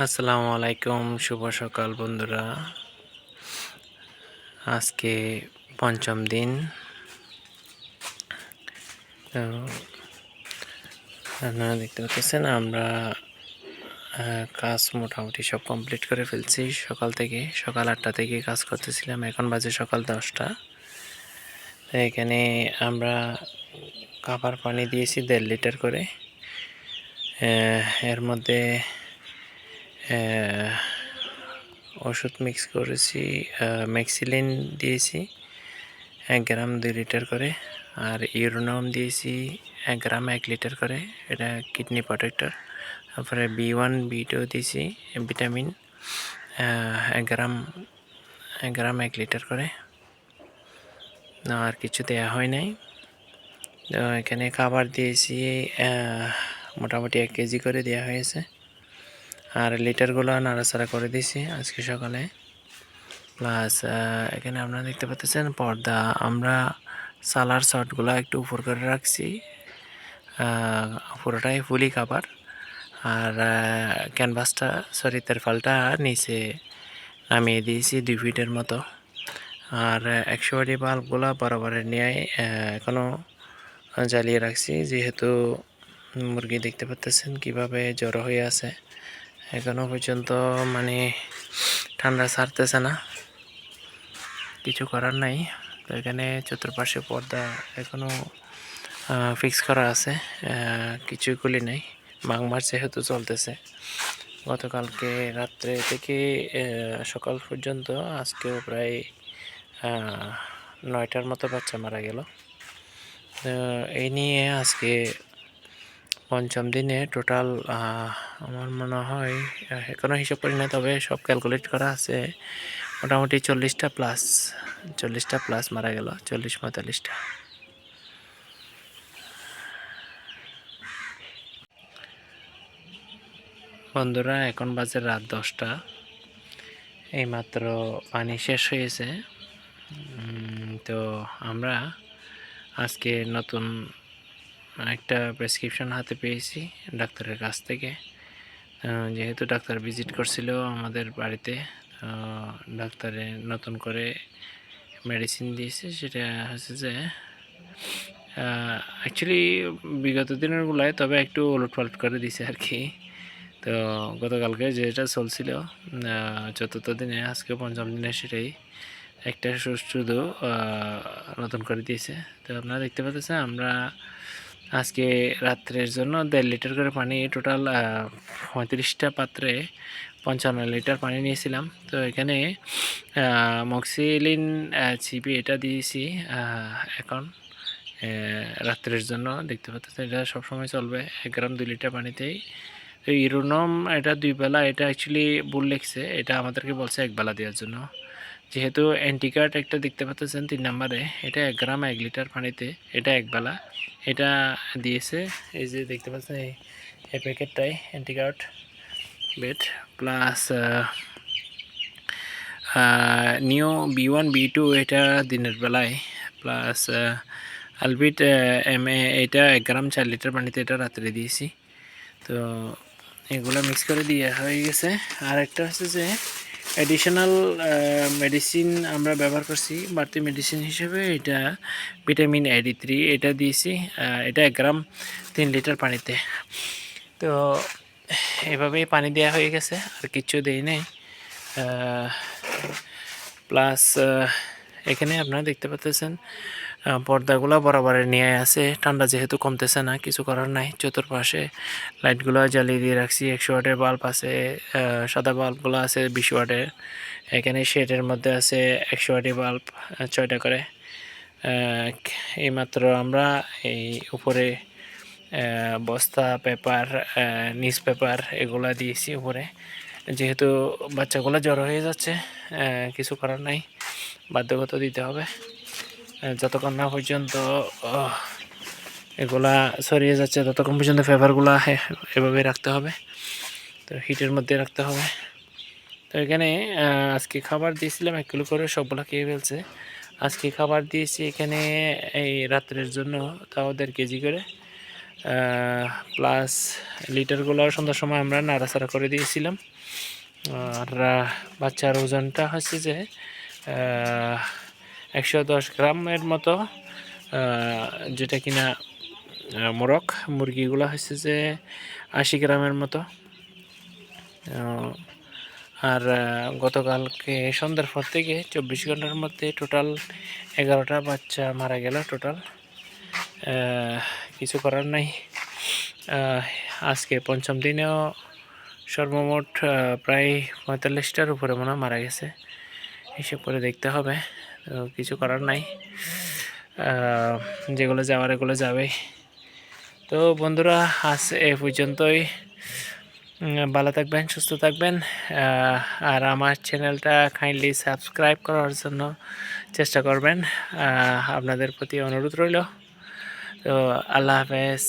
আসসালামু আলাইকুম, শুভ সকাল বন্ধুরা। আজকে পঞ্চম দিন। তো আপনারা দেখতে পাচ্ছেন, আমরা কাজ মোটামুটি সব কমপ্লিট করে ফেলছি। সকাল থেকে, সকাল আটটা থেকে কাজ করতেছিলাম। এখন বাজে সকাল দশটা। এখানে আমরা কাপার পানি দিয়েছি দেড় লিটার করে। এর মধ্যে ওষুধ মিক্স করেছি ম্যাক্সিলিন দিয়েছি, এক গ্রাম দুই লিটার করে, আর ইউরোনম দিয়েছি এক গ্রাম এক লিটার করে, এটা কিডনি প্রোটেক্টর তারপরে বি ওয়ান বি টু দিয়েছি ভিটামিন এক গ্রাম এক গ্রাম এক লিটার করে। আর কিছু দেওয়া হয় নাই। তো এখানে খাবার দিয়েছি মোটামুটি এক কেজি করে দেওয়া হয়েছে। আর লিটারগুলো নাড়াচাড়া করে দিয়েছি আজকে সকালে। প্লাস এখানে আপনারা দেখতে পাচ্ছেন পর্দা। আমরা সালার শর্টগুলো একটু উপর করে রাখছি। পুরোটাই ফুলি কাভার আর ক্যানভাসটা সরি তেরফালটা নিচে নামিয়ে দিয়েছি দুই ফিটের মতো। আর একশো বাটি বাল্বগুলো বরাবরের নিয়ে এখনও জ্বালিয়ে রাখছি। যেহেতু মুরগি দেখতে পাচ্ছেন কীভাবে জড়ো হয়ে আছে। এখনও পর্যন্ত মানে ঠান্ডা ছাড়তেছে না। কিছু করার নাই। তো এখানে চতুর্পাশে পর্দা এখনও ফিক্স করা আছে। কিছুই খুলি নাই। মাঘ মাস যেহেতু চলতেছে। গতকালকে রাত্রে থেকে সকাল পর্যন্ত আজকেও প্রায় নয়টার মতো বাচ্চা মারা গেল। এই নিয়ে আজকে পঞ্চম দিনে টোটাল আমার মনে হয় আহ, এখনও হিসাব করি না তবে সব ক্যালকুলেট করা আছে। মোটামুটি চল্লিশটা প্লাস চল্লিশটা প্লাস মারা গেল চল্লিশ পঁয়তাল্লিশটা। বন্ধুরা এখন বাজে রাত দশটা। এইমাত্র পানি শেষ হয়েছে। তো আমরা আজকে নতুন একটা প্রেসক্রিপশন হাতে পেয়েছি ডাক্তারের কাছ থেকে। যেহেতু ডাক্তার ভিজিট করছিল আমাদের বাড়িতে ডাক্তারে নতুন করে মেডিসিন দিয়েছে। সেটা হচ্ছে যে অ্যাকচুয়ালি বিগত দিনের দিনেরগুলায় তবে একটু ওলট পালট করে দিছে আর কি। তো গতকালকে যেটা চলছিল চতুর্থ দিনে, আজকে পঞ্চম দিনে সেটাই একটা শুধু নতুন করে দিয়েছে। তো আপনারা দেখতে পাচ্ছেন, আমরা আজকে রাত্রের জন্য দেড় লিটার করে পানি টোটাল পঁয়ত্রিশটা পাত্রে পঞ্চান্ন লিটার পানি নিয়েছিলাম। তো এখানে মক্সিলিন চিপি এটা দিয়েছি এখন রাত্রের জন্য। দেখতে পাচ্ছেন, এটা সবসময় চলবে, এক গ্রাম দুই লিটার পানিতেই। তো ইউরোনম, এটা দুই বেলা, এটা অ্যাকচুয়ালি ভুল লিখছে, এটা আমাদেরকে বলছে এক বেলা দেওয়ার জন্য। যেহেতু অ্যান্টিকার্ড একটা দেখতে পাচ্ছেন তিন নম্বরে, এটা এক গ্রাম, এক লিটার পানিতে, এটা এক বেলা। এটা দিয়েছে, এই যে দেখতে পাচ্ছেন এই প্যাকেটটাই অ্যান্টিকার্ড bed plus neo B one B two এটা দিনের বেলায় প্লাস আলবিট এম এ এটা এক গ্রাম, চার লিটার পানিতে এটা রাত্রে দিয়েছি। তো এগুলো মিক্স করে দিয়ে হয়ে গেছে। আর একটা হচ্ছে যে অ্যাডিশনাল মেডিসিন আমরা ব্যবহার করছি, বাড়তি মেডিসিন হিসেবে এটা ভিটামিন এডি থ্রি এটা দিয়েছি এটা এক গ্রাম তিন লিটার পানিতে। তো এভাবেই পানি দেওয়া হয়ে গেছে, আর কিচ্ছু দেই নেই। প্লাস এখানে আপনারা দেখতে পাচ্ছেন পর্দাগুলো বরাবরের নিয়ে আছে। ঠান্ডা যেহেতু কমতেছে না, কিছু করার নাই। চতুর্পাশে লাইটগুলো জ্বালিয়ে দিয়ে রাখছি। একশো ওয়াটের বাল্ব আছে সাদা বাল্বগুলো আছে বিশ ওয়াটের এখানে শেডের মধ্যে আছে একশো ওয়াটের বাল্ব ছয়টা করে। এইমাত্র আমরা এই উপরে বস্তা, পেপার নিউজ পেপার এগুলা দিয়েছি উপরে। যেহেতু বাচ্চাগুলো জ্বর হয়ে যাচ্ছে কিছু করার নাই। বাধ্যগত দিতে হবে। যতক্ষণ না পর্যন্ত এগুলা ছড়িয়ে যাচ্ছে, ততক্ষণ পর্যন্ত পেপারগুলা এভাবে রাখতে হবে। তো হিটের মধ্যে রাখতে হবে। তো এখানে আজকে খাবার দিয়েছিলাম, এক কিলো করে সবগুলা খেয়ে ফেলছে। আজকে খাবার দিয়েছি এখানে এই রাত্রের জন্য, তাও দেড় কেজি করে। প্লাস লিটারগুলো সন্ধ্যার সময় আমরা নাড়াচাড়া করে দিয়েছিলাম। আর বাচ্চার ওজনটা হচ্ছে যে একশো দশ গ্রামের মতো যেটা কিনা মোরগ, মুরগিগুলো হচ্ছে যে আশি গ্রামের মতো। আর গতকালকে সন্ধ্যার পর থেকে চব্বিশ ঘণ্টার মধ্যে টোটাল এগারোটা বাচ্চা মারা গেল টোটাল। কিছু করার নাই। আজকে পঞ্চম দিনেও সর্বমোট প্রায় পঁয়তাল্লিশটার উপরে মনে মারা গেছে। হিসেব করে দেখতে হবে। কিছু করার নাই। যেগুলো যাওয়ার এগুলো যাবে তো বন্ধুরা, আজ এ পর্যন্তই। ভালো থাকবেন, সুস্থ থাকবেন। আর আমার চ্যানেলটা কাইন্ডলি সাবস্ক্রাইব করার জন্য চেষ্টা করবেন। আপনাদের প্রতি অনুরোধ রইল। তো আল্লাহ হাফেজ।